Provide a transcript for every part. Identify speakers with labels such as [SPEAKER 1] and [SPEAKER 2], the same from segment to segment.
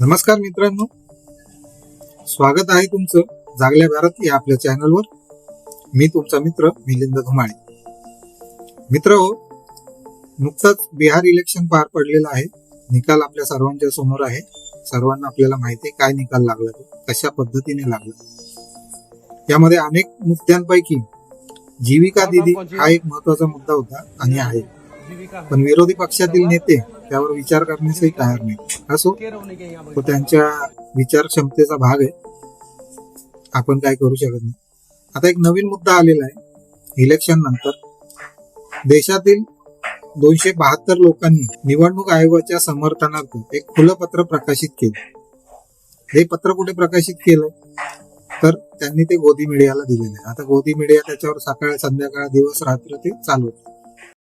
[SPEAKER 1] नमस्कार मित्रांनो. स्वागत आहे तुमचं जागल्या भारत या आपल्या चॅनलवर मी तुमचा मित्र मिलिंद धुमाळे. मित्र हो नुकताच बिहार इलेक्शन पार पडलेलं आहे. निकाल आपल्या सर्वांच्या समोर आहे. सर्वांना आपल्याला माहिती आहे काय निकाल लागला तो कशा पद्धतीने लागला. यामध्ये अनेक मुद्द्यांपैकी जीविका दिदी हा एक महत्त्वाचा मुद्दा होता आणि आहे. पण विरोधी पक्षातील नेते त्यावर विचार करण्यासही तयार नाही असो तो त्यांच्या विचार क्षमतेचा भाग आहे. आपण काय करू शकत नाही. आता एक नवीन मुद्दा आलेला आहे. इलेक्शन नंतर देशातील दोनशे बहात्तर लोकांनी निवडणूक आयोगाच्या समर्थनार्थ एक खुलं पत्र प्रकाशित केलं. हे पत्र कुठे प्रकाशित केलं? तर त्यांनी ते गोदी मीडियाला दिलेलं आहे. आता गोदी मीडिया त्याच्यावर सकाळ संध्याकाळ दिवस रात्र ते चालू होतं.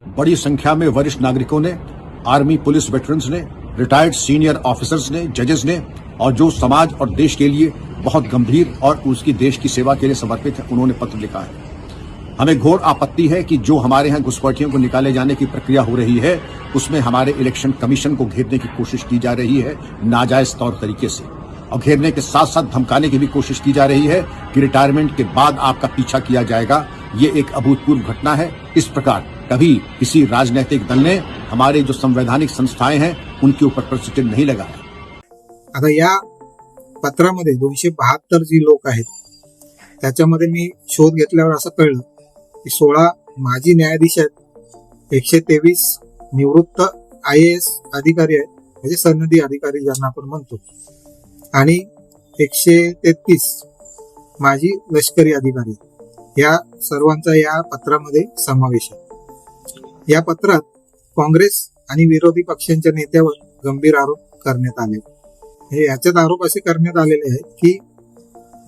[SPEAKER 2] बड़ी संख्या में वरिष्ठ नागरिकों ने, आर्मी पुलिस वेटरन्स ने रिटायर्ड सीनियर ऑफिसर्स ने जजेस ने और जो समाज और देश के लिए बहुत गंभीर और उसकी देश की सेवा के लिए समर्पित है, उन्होंने पत्र लिखा है। हमें घोर आपत्ति है कि जो हमारे यहाँ घुसपैठियों को निकाले जाने की प्रक्रिया हो रही है, उसमें हमारे इलेक्शन कमीशन को घेरने की कोशिश की जा रही है, नाजायज तौर तरीके से। और घेरने के साथ साथ धमकाने की भी कोशिश की जा रही है कि रिटायरमेंट के बाद आपका पीछा किया जाएगा। ये एक अभूतपूर्व घटना है इस प्रकार कभी किसी राजनीतिक दल ने हमारे जो संवैधानिक संस्थाएं हैं उनके ऊपर प्रसिद्ध नहीं लगाया
[SPEAKER 1] आता या पत्रामध्ये दोनशे बहात्तर जी लोक आहेत त्याच्यामध्ये मी शोध घेतल्यावर असं कळलं की सोळा माजी न्यायाधीश आहेत एकशे तेवीस निवृत्त आय ए एस अधिकारी आहेत म्हणजे सनदी अधिकारी ज्यांना आपण म्हणतो आणि एकशे तेहतीस माजी लष्करी अधिकारी आहेत. या सर्वांचा या पत्रामध्ये समावेश आहे. या पत्रात काँग्रेस आणि विरोधी पक्षांच्या नेत्यावर गंभीर आरोप करण्यात आले. हे याच्यात आरोप असे करण्यात आलेले आहेत की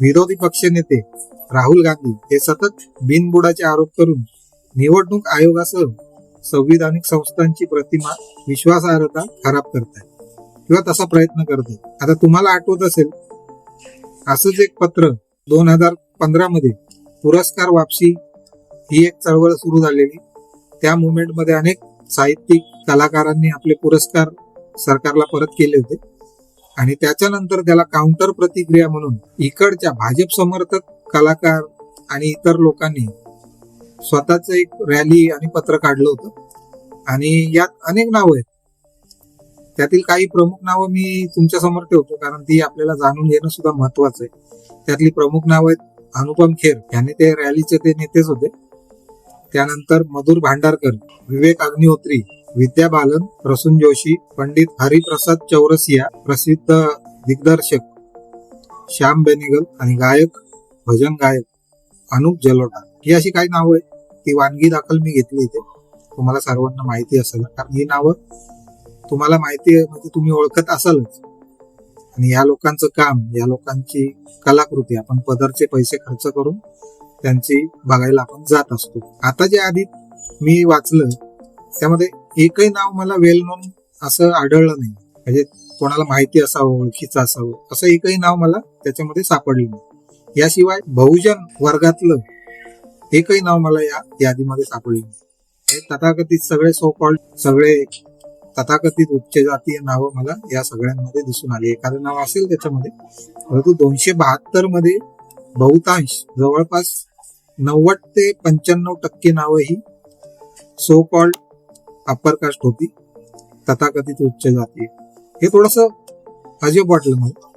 [SPEAKER 1] विरोधी पक्ष नेते राहुल गांधी हे सतत बिनबुडाचे आरोप करून निवडणूक आयोगासह संविधानिक संस्थांची प्रतिमा विश्वासार्हता खराब करतात किंवा तसा प्रयत्न करतात आता तुम्हाला आठवत असेल असंच एक पत्र दोन हजार पंधरा मध्ये पुरस्कार वापसी ही एक चळवळ सुरू झालेली. त्या मुवमेंटमध्ये अनेक साहित्यिक कलाकारांनी आपले पुरस्कार सरकारला परत केले होते. आणि त्याच्यानंतर त्याला काउंटर प्रतिक्रिया म्हणून इकडच्या भाजप समर्थक कलाकार आणि इतर लोकांनी स्वतःच एक रॅली आणि पत्र काढलं होतं. आणि यात अनेक नावं आहेत. त्यातील काही प्रमुख नावं मी तुमच्यासमोर ठेवतो कारण ती आपल्याला जाणून घेणं सुद्धा महत्वाचं आहे. त्यातली प्रमुख नावं आहेत अनुपम खेर यांनी ते रॅलीचे ते नेतेच होते. त्यानंतर मधुर भांडारकर विवेक अग्निहोत्री विद्या बालन प्रसून जोशी पंडित हरिप्रसाद चौरसिया प्रसिद्ध दिग्दर्शक श्याम बेनेगल आणि गायक भजन गायक अनुप जलोटा. ही अशी काही नावं आहेत. ती वानगी दाखल मी घेतली इथे. तुम्हाला सर्वांना माहिती असेल. कारण ही नावं तुम्हाला माहिती आहे म्हणजे तुम्ही ओळखत असालच. आणि या लोकांचं काम या लोकांची कलाकृती आपण पदरचे पैसे खर्च करून त्यांची बघायला आपण जात असतो. आता जे आधी मी वाचलं त्यामध्ये एकही नाव मला वेल नोन असं आढळलं नाही. म्हणजे कोणाला माहिती असावं ओळखीचं असावं असं एकही नाव मला त्याच्यामध्ये सापडलं नाही. याशिवाय बहुजन वर्गातलं एकही नाव मला या यादीमध्ये सापडलं नाही. हे तथाकथित सगळे सो कॉल्ड सगळे तथाकथित उच्च जातीय नावं मला या सगळ्यांमध्ये दिसून आली. एखादं नाव असेल त्याच्यामध्ये. परंतु दोनशे बहात्तरमध्ये बहुतांश जवळपास नव्वद ते पंच्याण्णव टक्के नावं ही सो कॉल्ड अप्पर कास्ट होती. तथाकथित उच्च जाती. हे थोडस अजब वाटलं मला.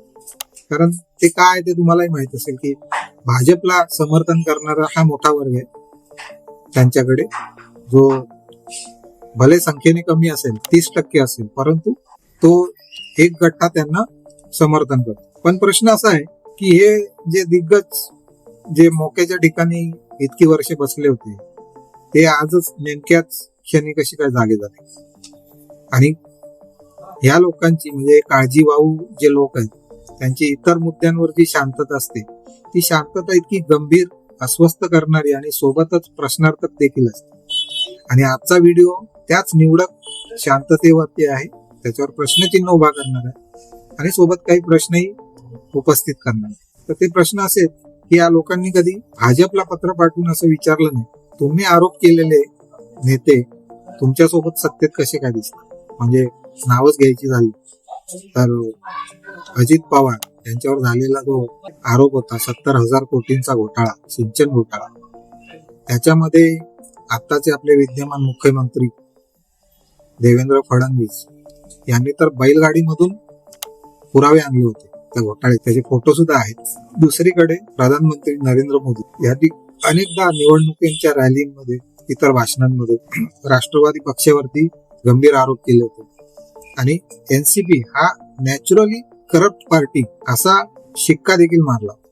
[SPEAKER 1] कारण ते काय ते तुम्हालाही माहीत असेल की भाजपला समर्थन करणारा हा मोठा वर्ग आहे त्यांच्याकडे. जो भले संख्येने कमी असेल तीस टक्के असेल परंतु तो एक गट्टा त्यांना समर्थन करतो. पण प्रश्न असा आहे की हे जे दिग्गज जे मोक्याच्या ठिकाणी इतकी वर्षे बसले होते ते आजच नेमक्याच क्षणी कशी काय जागे झाले? आणि ह्या लोकांची म्हणजे काळजीवाहू जे लोक आहेत त्यांची इतर मुद्द्यांवर जी शांतता असते ती शांतता इतकी गंभीर अस्वस्थ करणारी आणि सोबतच प्रश्नार्थक देखील असते. आणि आजचा व्हिडिओ त्याच निवडक शांततेवरती आहे. त्याच्यावर प्रश्नचिन्ह उभा करणार आहे. आणि सोबत काही प्रश्नही उपस्थित करणार तर ते प्रश्न असे की या लोकांनी कधी भाजपला पत्र पाठवून असं विचारलं नाही. तुम्ही आरोप केलेले नेते तुमच्यासोबत सत्तेत कसे काय दिसतात? म्हणजे नावच घ्यायची झाली. तर अजित पवार यांच्यावर झालेला जो आरोप होता सत्तर हजार कोटींचा घोटाळा सिंचन घोटाळा त्याच्यामध्ये आत्ताचे आपले विद्यमान मुख्यमंत्री देवेंद्र फडणवीस यांनी तर बैलगाडीमधून पुरावे आणले होते. त्या घोटाळे त्याचे फोटो सुद्धा आहेत. दुसरीकडे प्रधानमंत्री नरेंद्र मोदी यांनी अनेकदा निवडणुकींच्या रॅलींमध्ये इतर भाषणांमध्ये राष्ट्रवादी पक्षावरती गंभीर आरोप केले होते. आणि एनसीपी हा नॅचरली करप्ट पार्टी असा शिक्का देखील मारला.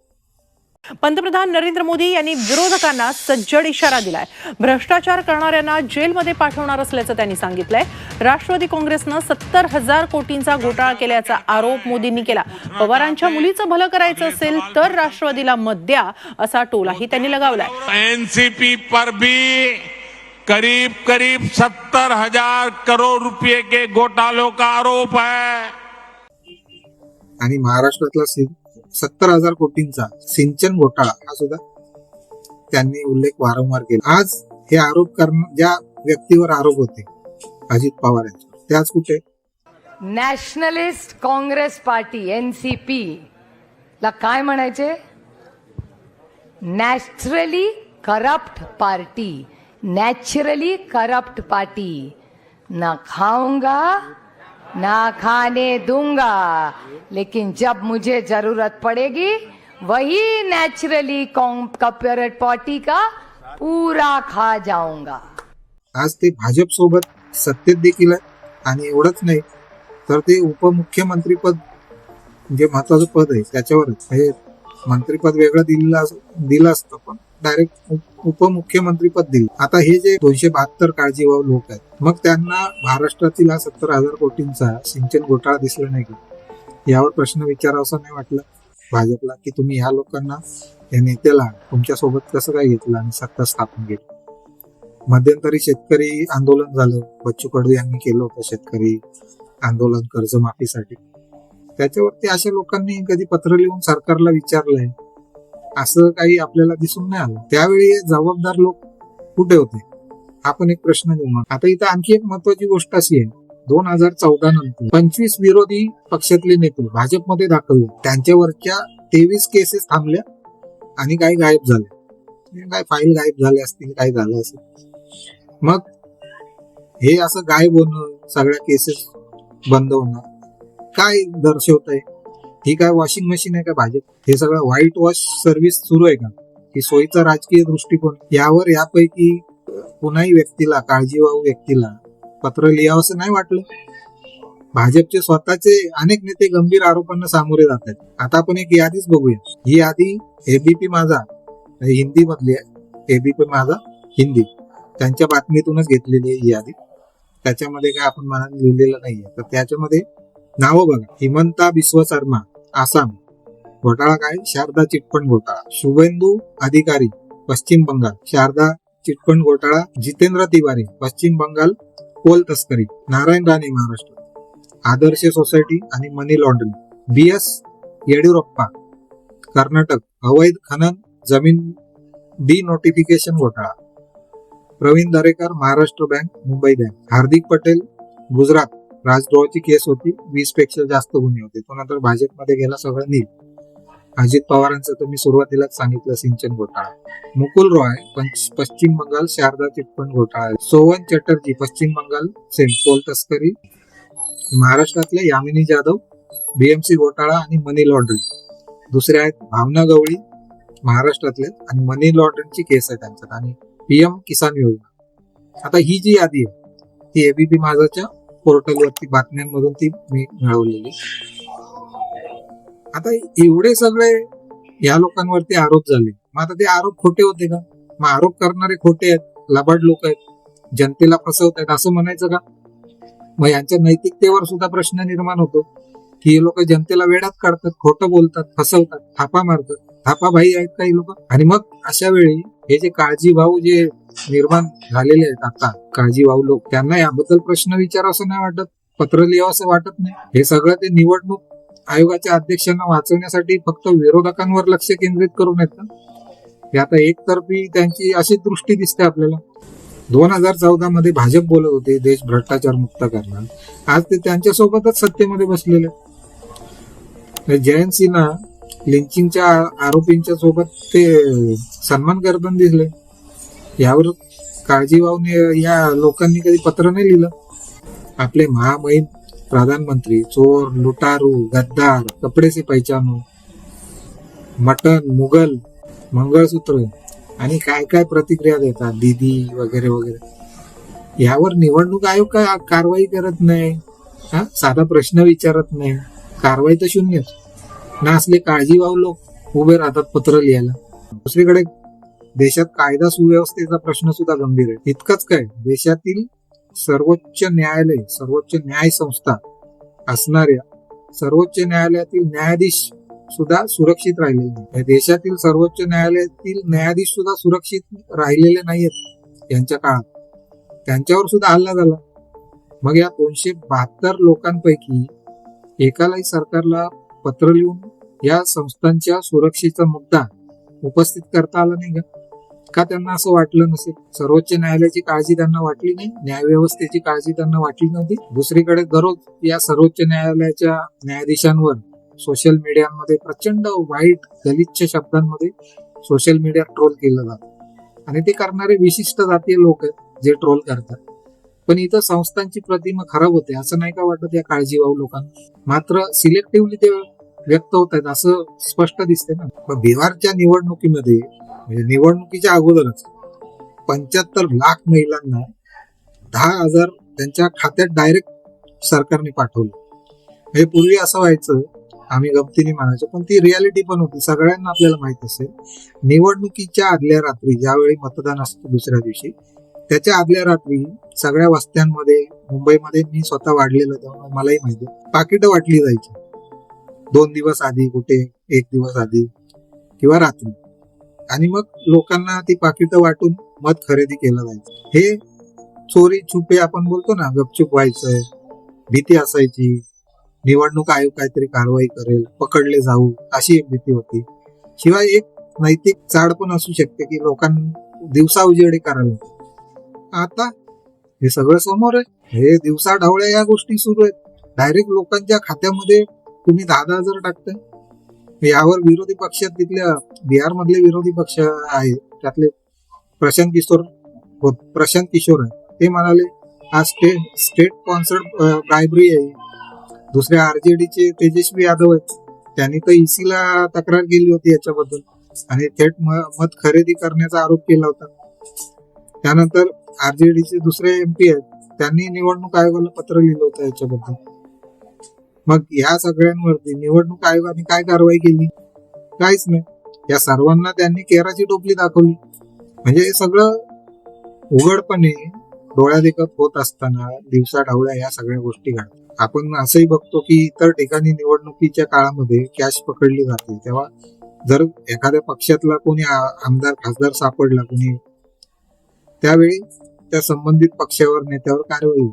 [SPEAKER 3] पंतप्रधान नरेंद्र मोदी यांनी विरोधकांना सज्जड इशारा दिलाय. भ्रष्टाचार करणाऱ्यांना जेलमध्ये पाठवणार असल्याचं त्यांनी सांगितलंय. राष्ट्रवादी काँग्रेसनं सत्तर हजार कोटींचा घोटाळा केल्याचा आरोप मोदींनी केला. पवारांच्या मुलीचं भलं करायचं असेल तर राष्ट्रवादीला मत द्या असा टोलाही त्यांनी लगावलाय.
[SPEAKER 4] एनसीपी पर भी करीब करीब सत्तर हजार करोड़ रुपए के घोटालों का आरोप है।
[SPEAKER 1] आणि महाराष्ट्रातला सत्तर हजार कोटींचा सिंचन घोटाळा हा सुद्धा त्यांनी उल्लेख वारंवार केला. आज हे आरोप करण ज्या व्यक्तीवर आरोप होते अजित पवार यांच्यावर त्याच कुठे?
[SPEAKER 5] Nationalist Congress Party N C P ला काय म्हणायचे? Naturally corrupt party naturally corrupt party. ना खाऊंगा ना खाने दूंगा लेकिन जब मुझे जरूरत पड़ेगी वही नेचुरली कॉपरेट पार्टी का पूरा खा जाऊंगा।
[SPEAKER 1] आज ते भाजप सोबत सत्तेत देखील आहे आणि एवढंच नाही तर ते उपमुख्यमंत्रीपद जे महत्वाचं पद आहे त्याच्यावर हे मंत्रीपद वेगळं दिलेलं अस- दिलं असतं पण डायरेक्ट उपमुख्यमंत्रीपद दिलं. आता हे जे दोनशे बहात्तर काळजीवाहू लोक आहेत मग त्यांना महाराष्ट्रातील हा सत्तर हजार कोटींचा सिंचन घोटाळा दिसला नाही का? यावर प्रश्न विचारावासा नाही वाटला भाजपला की तुम्ही ह्या लोकांना या नेत्याला तुमच्यासोबत कसं काय घेतलं आणि सत्ता स्थापन केली? मध्यंतरी शेतकरी आंदोलन झालं. बच्चू कडू यांनी केलं होतं शेतकरी आंदोलन कर्जमाफीसाठी. त्याच्यावरती अशा लोकांनी कधी पत्र लिहून सरकारला विचारलंय असं काही आपल्याला दिसून नाही आलं. त्यावेळी जबाबदार लोक कुठे होते? हा पण एक प्रश्न निर्माण आता इथं आणखी एक महत्वाची गोष्ट अशी आहे. दोन हजार चौदा नंतर पंचवीस विरोधी पक्षातले नेते भाजपमध्ये दाखल त्यांच्यावरच्या तेवीस केसेस थांबल्या आणि काही गायब झाले. काय फाईल गायब झाले असतील काय झालं असेल. मग हे असं गायब होणं सगळ्या केसेस बंद होणं काय दर्शवत आहे ही काय वॉशिंग मशीन आहे का भाजप? हे सगळं व्हाईट वॉश सर्व्हिस सुरू आहे का? ही सोयीचा राजकीय दृष्टिकोन. यावर यापैकी कुणाही व्यक्तीला काळजीवाहू व्यक्तीला पत्र लिहावंसं नाही वाटलं. भाजपचे स्वतःचे अनेक नेते गंभीर आरोपांना सामोरे जात आहेत. आता आपण एक यादीच बघूया. ही यादी एबीपी माझा हिंदी मधली आहे. एबीपी माझा हिंदी. त्यांच्या बातमीतूनच घेतलेली आहे ही यादी. त्याच्यामध्ये काय आपण मनाने लिहिलेलं नाहीये. तर त्याच्यामध्ये नावं बघा. हिमंता बिस्व शर्मा. आसाम. घोटाळा काय? शारदा चिटफंड घोटाळा. शुभेंदू अधिकारी पश्चिम बंगाल. शारदा चिटफंड घोटाळा. जितेंद्र तिवारी पश्चिम बंगाल. कोल तस्करी. नारायण राणे महाराष्ट्र. आदर्श सोसायटी आणि money laundering. B S Yediyurappa Karnataka. अवैध खनन जमीन डी नोटिफिकेशन घोटाळा. Pravin Darekar Maharashtra bank Mumbai bank. हार्दिक पटेल गुजरात. राजद्रोहाची केस होती. वीसपेक्षा जास्त गुन्हे होते. तो नंतर भाजपमध्ये गेला सगळं नील अजित पवारांचं तर मी सुरुवातीलाच सांगितलं सिंचन घोटाळा. मुकुल रॉय पश्चिम बंगाल शारदा चिटफंड घोटाळा. सोवन चटर्जी पश्चिम बंगाल सेम तस्करी. महाराष्ट्रातले यामिनी जाधव बीएमसी घोटाळा आणि मनी लॉन्ड्रिंग. दुसरे आहेत भावना गवळी महाराष्ट्रातले आणि मनी लॉन्ड्रिंगची केस आहे त्यांच्यात. आणि पीएम किसान योजना. आता ही जी यादी आहे ती एबीपी माझाच्या पोर्टलवरती बातम्यांमधून ती मी मिळवलेली. आता एवढे सगळे या लोकांवरती आरोप झाले. मग आता ते आरोप खोटे होते का? मग आरोप करणारे खोटे आहेत लबाड लोक आहेत जनतेला फसवत आहेत असं म्हणायचं का? मग यांच्या नैतिकतेवर सुद्धा प्रश्न निर्माण होतो की हे लोक जनतेला वेळात काढतात खोटं बोलतात फसवतात थापा मारतात. थापा भाई आहेत काही लोक. आणि मग अशा वेळी हे जे काळजीभाऊ जे निर्माण झालेले आहेत आता काळजीभाऊ लोक त्यांना याबद्दल प्रश्न विचारावं नाही वाटत? पत्र लिहावं असं वाटत नाही? हे सगळं ते निवडणूक आयोगाच्या अध्यक्षांना वाचवण्यासाठी फक्त विरोधकांवर लक्ष केंद्रित करून येतं हे आता एकतर्फी त्यांची अशी दृष्टी दिसते आपल्याला. दोन हजार चौदा मध्ये भाजप बोलत होते देश भ्रष्टाचार मुक्त करणार. आज ते त्यांच्या सोबतच सत्तेमध्ये बसलेले जयंत सिन्हा लिंचिंगच्या आरोपींच्या सोबत ते सन्मान करताना दिसले. यावर काळजी वाहून या लोकांनी कधी पत्र नाही लिहिलं. आपले महामहिम प्रधानमंत्री चोर लुटारू गद्दार कपडे से पैचानो मटन मुघल मंगळसूत्र आणि काय काय प्रतिक्रिया देतात दीदी वगैरे वगैरे. यावर निवडणूक आयोग काय कारवाई करत नाही? हा? साधा प्रश्न विचारत नाही. कारवाई तर शून्यच. ना असले काळजीवाहू लोक उभे राहतात पत्र लिहायला. दुसरीकडे देशात कायदा सुव्यवस्थेचा प्रश्न सुद्धा गंभीर आहे. इतकंच काय देशातील सर्वोच्च न्यायालय सर्वोच्च न्याय संस्था असणाऱ्या सर्वोच्च न्यायालयातील न्यायाधीश सुद्धा सुरक्षित राहिलेले नाही देशातील सर्वोच्च न्यायालयातील न्यायाधीश सुद्धा सुरक्षित राहिलेले नाहीयेत यांच्या काळात. त्यांच्यावर सुद्धा हल्ला झाला. मग या दोनशे बहात्तर लोकांपैकी एकालाही सरकारला पत्र लिहून या संस्थांच्या सुरक्षेचा मुद्दा उपस्थित करता आला नाही का? का त्यांना असं वाटलं नसेल? सर्वोच्च न्यायालयाची काळजी त्यांना वाटली नाही न्यायव्यवस्थेची काळजी त्यांना वाटली नव्हती. दुसरीकडे दररोज या सर्वोच्च न्यायालयाच्या न्यायाधीशांवर सोशल मीडियामध्ये प्रचंड वाईट गलिच्छ शब्दांमध्ये सोशल मीडिया ट्रोल केलं जातं. आणि ते करणारे विशिष्ट जातीय लोक आहेत जे ट्रोल करतात. पण इथं संस्थांची प्रतिमा खराब होते असं नाही का वाटत या काळजीवाहू लोकांना? मात्र सिलेक्टिव्हली ते व्यक्त होत आहेत असं स्पष्ट दिसते ना. पण बिहारच्या निवडणुकीमध्ये म्हणजे निवडणुकीच्या अगोदरच पंच्याहत्तर लाख महिलांना दहा हजार त्यांच्या खात्यात डायरेक्ट सरकारने पाठवलं. हे पूर्वी असं व्हायचं आम्ही गमतीने म्हणायचो पण ती रियालिटी पण होती. सगळ्यांना आपल्याला माहीत असेल निवडणुकीच्या आदल्या रात्री ज्यावेळी मतदान असतं दुसऱ्या दिवशी त्याच्या आदल्या रात्री सगळ्या वस्त्यांमध्ये मुंबईमध्ये मी स्वतः वाढलेलं त्यामुळे मलाही माहिती. पाकिटं वाटली जायची. दोन दिवस आधी कुठे एक दिवस आधी किंवा रात्री. आणि मग लोकांना ती पाकिटं वाटून मत खरेदी केलं जायचं. हे चोरी छुपे आपण बोलतो ना गपचूप व्हायचंय भीती असायची निवडणूक आयोग काहीतरी कारवाई करेल पकडले जाऊ अशी एक भीती होती. शिवाय एक नैतिक चाड पण असू शकते की लोकांना दिवसा उजेडे करायला आता हे सगळं समोर आहे. हे दिवसा ढवळ्या या गोष्टी सुरू आहेत. डायरेक्ट लोकांच्या खात्यामध्ये तुम्ही दहा दहा हजार टाकताय यावर विरोधी पक्षात तिथल्या बिहार मधले विरोधी पक्ष आहे त्यातले प्रशांत किशोर हो, प्रशांत किशोर आहे. ते म्हणाले हा स्टेट स्टेट स्पॉन्सर्ड ब्रायबरी आहे. दुसऱ्या आरजेडीचे तेजस्वी यादव आहेत. त्यांनी तर ईसीला तक्रार केली होती याच्याबद्दल. आणि थेट म- मत खरेदी करण्याचा आरोप केला होता. त्यानंतर आरजेडीचे दुसरे एमपी आहेत त्यांनी निवडणूक आयोगाला पत्र लिहिलं होतं याच्याबद्दल. मग ह्या सगळ्यांवरती निवडणूक आयोगाने काय कारवाई केली? काहीच नाही. या सर्वांना त्यांनी केराची टोपली दाखवली. म्हणजे हे सगळं उघडपणे डोळ्या देखत होत असताना दिवसा ढवळ्या या सगळ्या गोष्टी घडतात. आपण असंही बघतो की इतर ठिकाणी निवडणुकीच्या काळामध्ये कॅश पकडली जाते. तेव्हा जर एखाद्या पक्षातला कोणी आमदार खासदार सापडला कोणी त्यावेळी त्या संबंधित पक्षावर नेत्यावर कारवाई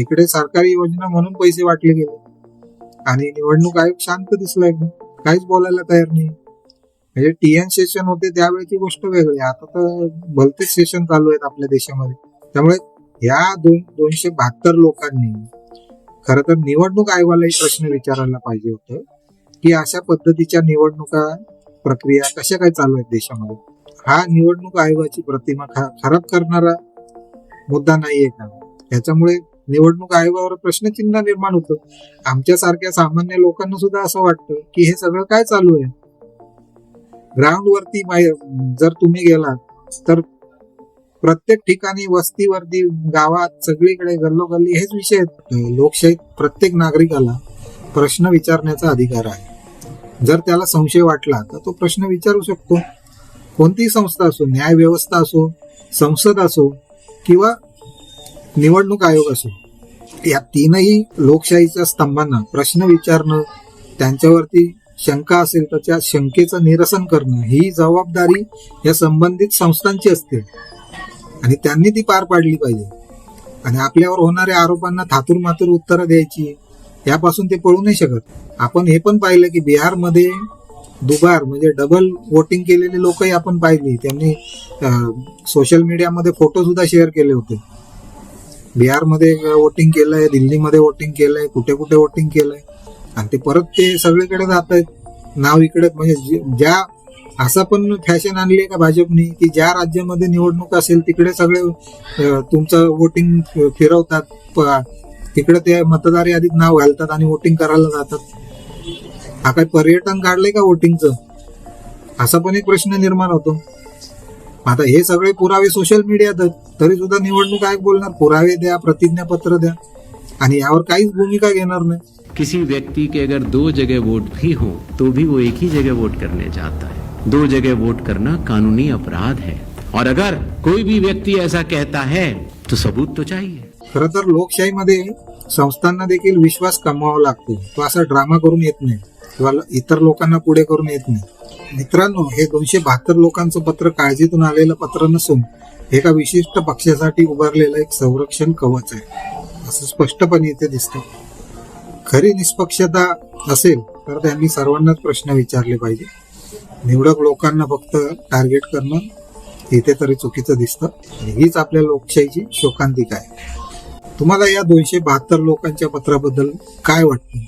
[SPEAKER 1] इकडे सरकारी योजना म्हणून पैसे वाटले गेले. आणि निवडणूक आयोग शांत दिसला एकदम काहीच बोलायला तयार नाही. म्हणजे टीएन सेशन होते त्यावेळेची गोष्ट वेगळी. आता तर भलतेच सेशन चालू आहेत आपल्या देशामध्ये. त्यामुळे या दोन दोनशे बहात्तर लोकांनी खर तर निवडणूक आयोगालाही प्रश्न विचारायला पाहिजे होतं की अशा पद्धतीच्या निवडणुका प्रक्रिया कशा काय चालू आहेत देशामध्ये? हा निवडणूक आयोगाची प्रतिमा खराब करणारा मुद्दा नाहीये का? याच्यामुळे निवडणूक आयोगावर प्रश्नचिन्ह निर्माण होतं. आमच्यासारख्या सामान्य लोकांना सुद्धा असं वाटतं की हे सगळं काय चालू आहे? ग्राउंड वरती जर तुम्ही गेलात तर प्रत्येक ठिकाणी वस्तीवरती गावात सगळीकडे गल्लोगल्ली हेच विषय आहेत. लोकशाहीत प्रत्येक नागरिकाला प्रश्न विचारण्याचा अधिकार आहे. जर त्याला संशय वाटला तर तो प्रश्न विचारू शकतो. कोणतीही संस्था असो न्याय व्यवस्था असो संसद असो किंवा निवडणूक आयोग असो या तीनही लोकशाहीच्या स्तंभांना प्रश्न विचारणं त्यांच्यावरती शंका असेल तर त्या शंकेचं निरसन करणं ही जबाबदारी या संबंधित संस्थांची असते. आणि त्यांनी ती पार पाडली पाहिजे. आणि आपल्यावर होणाऱ्या आरोपांना थातूर मातूर उत्तरं द्यायची यापासून ते पळू नाही शकत. आपण हे पण पाहिलं की बिहारमध्ये दुबार म्हणजे डबल वोटिंग केलेले लोकही आपण पाहिली. त्यांनी सोशल मीडियामध्ये फोटो सुद्धा शेअर केले होते. बिहारमध्ये वोटिंग केलंय दिल्लीमध्ये वोटिंग केलंय कुठे कुठे वोटिंग केलंय. आणि ते परत ते सगळीकडे जात आहेत नाव इकडे म्हणजे ज्या असं पण फॅशन आणली आहे का भाजपने की ज्या राज्यामध्ये निवडणूक असेल तिकडे सगळे तुमचं वोटिंग फिरवतात. तिकडे ते मतदार यादीत नाव घालतात आणि वोटिंग करायला जातात. हा काय पर्यटन काढलंय का वोटिंगचं असा पण एक प्रश्न निर्माण होतो. आता हे सगळे पुरावे सोशल मीडियात तरी सुद्धा निवडणूक आयोग बोलणार पुरावे द्या प्रतिज्ञापत्र द्या. आणि यावर काहीच भूमिका घेणार नाही.
[SPEAKER 6] किसी व्यक्ति के अगर दो जगह वोट भी हो तो भी वो एक ही जगह वोट करने जाता है। दो जगह वोट करना कानूनी अपराध है। और अगर कोई भी व्यक्ति ऐसा कहता है तो सबूत तो चाहिए।
[SPEAKER 1] खरं तर लोकशाहीमध्ये संस्थांना देखील विश्वास कमवावा लागतो. तो असा ड्रामा करून येत नाही. किंवा इतर लोकांना पुढे करून येत नाही. मित्रांनो हे दोनशे बहात्तर लोकांचं पत्र काळजीतून आलेलं पत्र नसून एका विशिष्ट पक्षासाठी उभारलेलं एक संरक्षण कवच आहे. असं स्पष्टपणे इथे दिसतं. खरी निष्पक्षता असेल तर त्यांनी सर्वांनाच प्रश्न विचारले पाहिजे. निवडक लोकांना फक्त टार्गेट करणं इथे तरी चुकीचं दिसतं. हीच आपल्या लोकशाहीची शोकांतिका आहे. तुम्हाला या दोनशे बहात्तर लोकांच्या पत्राबद्दल काय वाटतं?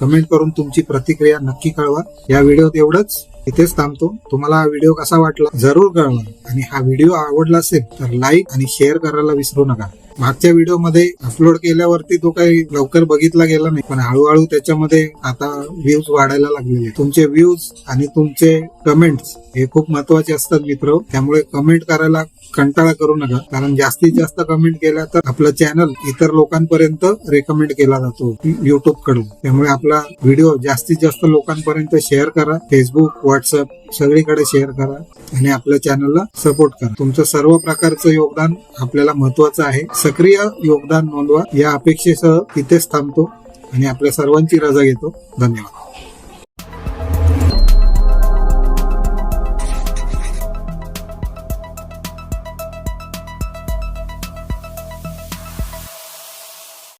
[SPEAKER 1] कमेंट करून तुमची प्रतिक्रिया नक्की कळवा. या व्हिडिओत एवढंच. इथेच थांबतो. तुम्हाला हा व्हिडिओ कसा वाटला जरूर कळवा. आणि हा व्हिडिओ आवडला असेल तर लाईक आणि शेअर करायला विसरू नका. मागच्या व्हिडिओमध्ये अपलोड केल्यावरती तो काही लवकर बघितला गेला नाही. पण हळूहळू त्याच्यामध्ये आता व्ह्यूज वाढायला लागलेले तुमचे व्ह्यूज आणि तुमचे कमेंट्स हे खूप महत्त्वाचे असतात मित्र. त्यामुळे कमेंट करायला कंटाळा करू नका. कारण जास्तीत जास्त कमेंट केला तर आपलं चॅनल इतर लोकांपर्यंत रेकमेंड केला जातो युट्यूबकडून. त्यामुळे आपला व्हिडिओ जास्तीत जास्त लोकांपर्यंत शेअर करा. फेसबुक व्हॉट्सअप सगळीकडे शेअर करा आणि आपल्या चॅनलला सपोर्ट करा. तुमचं सर्व प्रकारचं योगदान आपल्याला महत्वाचं आहे. सक्रिय योगदान नोंदवा. या अपेक्षेसह तिथेच थांबतो आणि आपल्या सर्वांची रजा घेतो. धन्यवाद.